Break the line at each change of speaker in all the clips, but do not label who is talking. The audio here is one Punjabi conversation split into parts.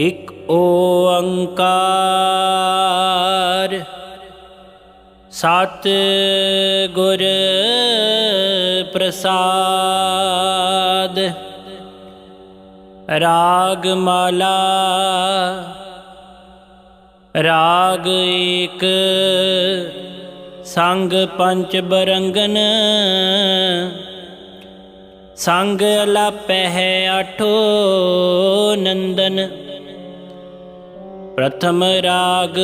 ਇਕ ਓੰਕਾਰ। ਸਤ ਗੁਰ ਪ੍ਰਸਾਦ। ਰਾਗ ਮਾਲਾ ਰਾਗ ਏਕ। ਸੰਗ ਪੰਚ ਬਰੰਗਨ। ਸੰਗ ਅਲਾਪਹਿ ਆਠੋ ਨੰਦਨ। ਪ੍ਰਥਮ ਰਾਗ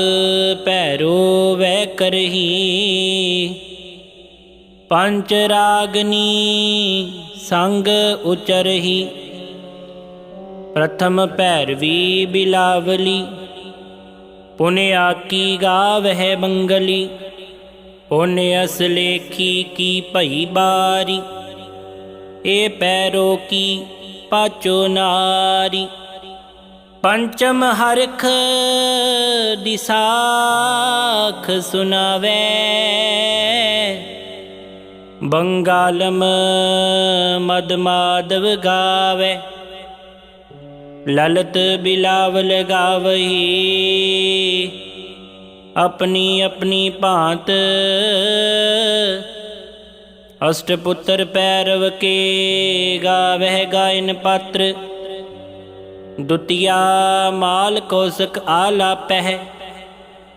ਪੈਰੋ ਵੈ ਕਰਹੀ। ਪੰਚ ਰਾਗਨੀ ਸੰਗ ਉਚਰਹੀ। ਪ੍ਰਥਮ ਭੈਰਵੀ ਬਿਲਾਵਲੀ। ਪੁਨਿਆ ਕੀ ਗਾਵਹਿ ਮੰਗਲੀ ਪੁਨਿਅਸ ਲੇਖੀ ਕੀ ਭਈ ਬਾਰੀ। ਏ ਪੈਰੋ ਕੀ ਪਾਚੋ ਨਾਰੀ। ਪੰਚਮ ਹਰਖ ਦਿਸਾਖ ਸੁਨਾਵੇ। ਬੰਗਾਲਮ ਮਦ ਮਾਦਵ ਗਾਵੇ। ਲਲਤ ਬਿਲਾਵਲ ਗਾਵਹੀ ਆਪਣੀ ਆਪਣੀ ਭਾਂਤ ਅਸ਼ਟਪੁੱਤਰ ਪੈਰਵ ਕੇ ਗਾਵਹਿ ਗਾਇਨ ਪਾਤਰ। ਦੁਤੀਆ ਮਾਲ ਕੋਸਕ ਆਲਾਪਹਿ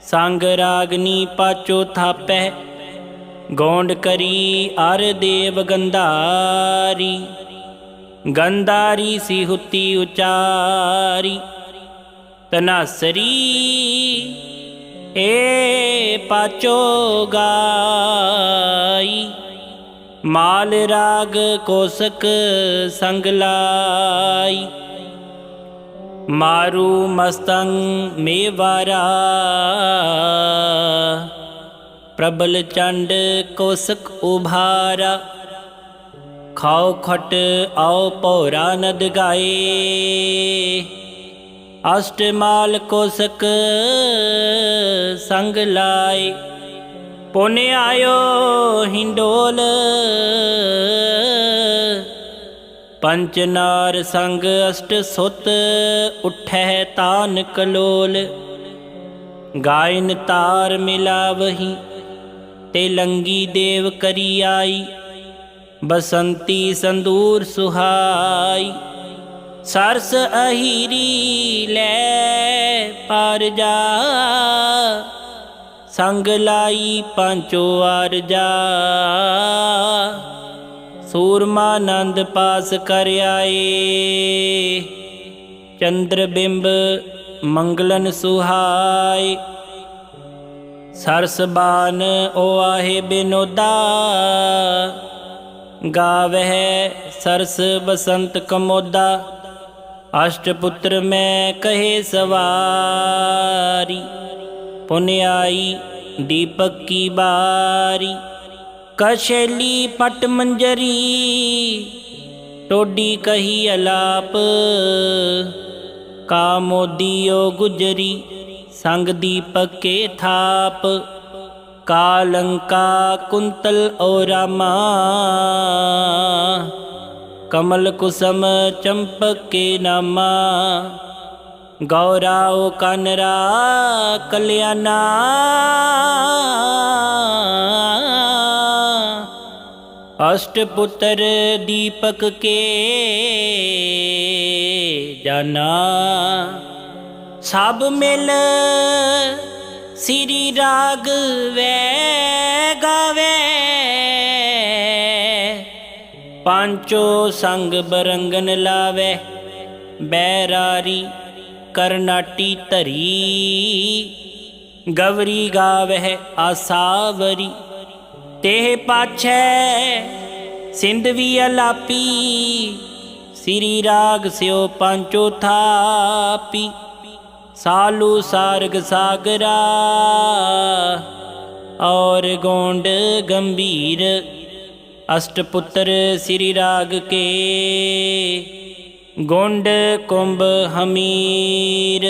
ਸੰਗ ਰਾਗਨੀ ਪਾਚੋ ਥਾਪਹਿ, ਗੋਂਡ ਕਰੀ ਅਰ ਦੇਵ ਗੰਧਾਰੀ ਗੰਧਾਰੀ ਸੀ ਹੁਤੀ ਉਚਾਰੀ, ਤਨਾਸਰੀ ਏ ਪਾਚੋ ਗਾਈ, ਮਾਲ ਰਾਗ ਕੋਸਕ ਸੰਗ ਲਾਈ। ਮਾਰੂ ਮਸਤੰ ਮੇਵਾਰਾ ਪ੍ਰਬਲ ਚੰਡ ਕੋਸਕ ਉਭਾਰਾ ਖਾਓ ਖਟ ਆਓ ਪੌਰਾ ਨਦ ਗਾਏ ਅਸ਼ਟਮਾਲ ਕੋਸਕ ਸੰਗ ਲਾਏ ਪੁਨ ਆਇਓ ਹਿੰਡੋਲ ਪੰਚ ਨਾਰ ਸੰਗ ਅਸ਼ਟ ਸੁਤ ਉਠੈ ਤਾਨ ਕਲੋਲ ਗਾਇਨ ਤਾਰ ਮਿਲਾਵਹੀ, ਤੇ ਲੰਗੀ ਦੇਵ ਕਰੀ ਆਈ। ਬਸੰਤੀ ਸੰਦੂਰ ਸੁਹਾਈ, ਸਰਸ ਅਹੀਰੀ ਲੈ ਪਰ ਜਾ। ਸੰਗ ਲਾਈ ਪਾਂਚੋ ਆਰਜਾ ਸੂਰਮਾਨੰਦ ਪਾਸ ਕਰ ਆਏ ਚੰਦਰ ਬਿੰਬ ਮੰਗਲਨ ਸੁਹਾਈ ਸਰਸ ਬਾਨ ਓ ਆਹੇ ਬਿਨੋਦਾ। ਗਾਵਹਿ ਸਰਸ ਬਸੰਤ ਕਮੋਦਾ। ਅਸ਼ਟਪੁੱਤਰ ਮੈਂ ਕਹੇ ਸਵਾਰੀ। ਪੁਨਿਆਈ ਦੀਪਕ ਕੀ ਬਾਰੀ। ਕਸ਼ੈਲੀ ਪਟ ਮੰਜਰੀ, ਟੋਡੀ ਕਹੀ ਅਲਾਪ। ਕਾ ਮੋਦੀਓ ਗੁਜਰੀ, ਸੰਗ ਦੀਪਕ ਕੇ ਥਾਪ। ਕਾਲੰਕਾ ਕੁੰਤਲ ਓ ਰਾਮਾ। ਕਮਲ ਕੁਸਮ ਚੰਪਕ ਕੇ ਨਾਮਾ। ਗੌਰਾ ਓ ਕਨਰਾ ਕਲਿਆਣਾ। ਅਸ਼ਟ ਪੁੱਤਰ ਦੀਪਕ ਕੇ ਜਾਨਾ ਸਭ ਮਿਲ ਸ੍ਰੀ ਰਾਗ ਵੈ ਗਾਵੇ ਪਾਂਚੋ ਸੰਗ ਬਰੰਗਨ ਲਾਵੇ ਬੈਰਾਰੀ ਕਰਨਾਟੀ ਧਰੀ ਗਵਰੀ ਗਾਵਹਿ ਆਸਾਵਰੀ ਤੇ ਪਾਛੈ ਸਿੰਧਵੀ ਅਲਾਪੀ, ਸ੍ਰੀ ਰਾਗ ਸਿਓ ਪਾਂਚੋ ਥਾਪੀ, ਸਾਲੂ ਸਾਰਗ ਸਾਗਰਾ, ਔਰ ਗੋਂਡ ਗੰਭੀਰ ਅਸ਼ਟਪੁੱਤਰ ਸ੍ਰੀ ਰਾਗ ਕੇ, ਗੁੰਡ ਕੁੰਭ ਹਮੀਰ,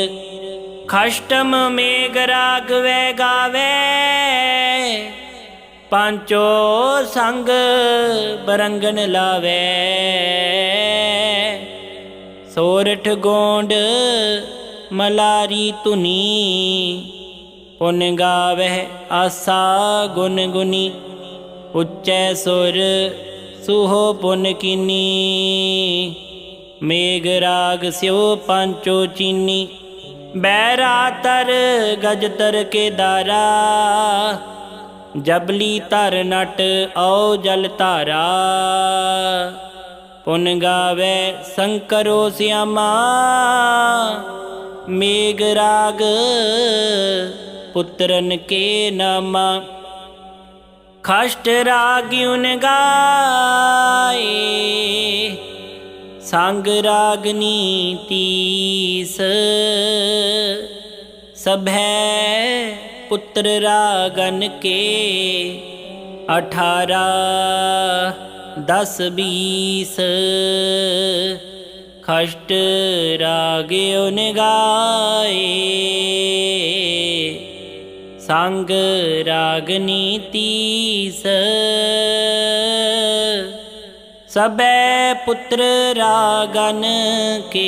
ਖਸ਼ਟਮ ਮੇਘ ਰਾਗ ਵੈ ਗਾਵੇ ਪੰਚੋ ਸੰਗ ਬਰੰਗਨ ਲਾਵੇ। ਸੋਰਠ ਗੋਂਡ ਮਲਾਰੀ ਧੁਨੀ, ਪੁਨ ਗਾਵਹਿ ਆਸਾ ਗੁਨ ਗੁਨੀ। ਉੱਚੈ ਸੁਰ ਸੁਹੋ ਪੁਨ ਕੀਨੀ। ਮੇਘ ਰਾਗ ਸਿਓ ਪੰਚੋ ਚੀਨੀ। ਬੈਰਾ ਤਰ ਗਜ ਤਰ ਕੇ ਦਾਰਾ। ਜਬਲੀ ਧਰ ਨਟ ਔ ਜਲ ਧਾਰਾ। ਪੁਨ ਗਾਵੇ ਸੰਕਰੋ ਸਿਆਮਾ। ਮੇਘ ਰਾਗ ਪੁੱਤਰਨ ਕੇ ਨਾਮਾ। ਖਸ਼ਟ ਰਾਗਿਉਨ ਗਾਏ, ਸੰਗ ਰਾਗਨੀ ਤੀਸ ਸਭੈ ਪੁੱਤਰ ਰਾਗਨ ਕੇ ਅਠਾਰਾ ਦਸ ਬੀਸ। ਖਸ਼ਟ ਰਾਗਿਉਨ ਗਾਏ। ਸੰਗ ਰਾਗਨੀ ਤੀਸ ਸਬੈ ਪੁੱਤਰ ਰਾਗਨ ਕੇ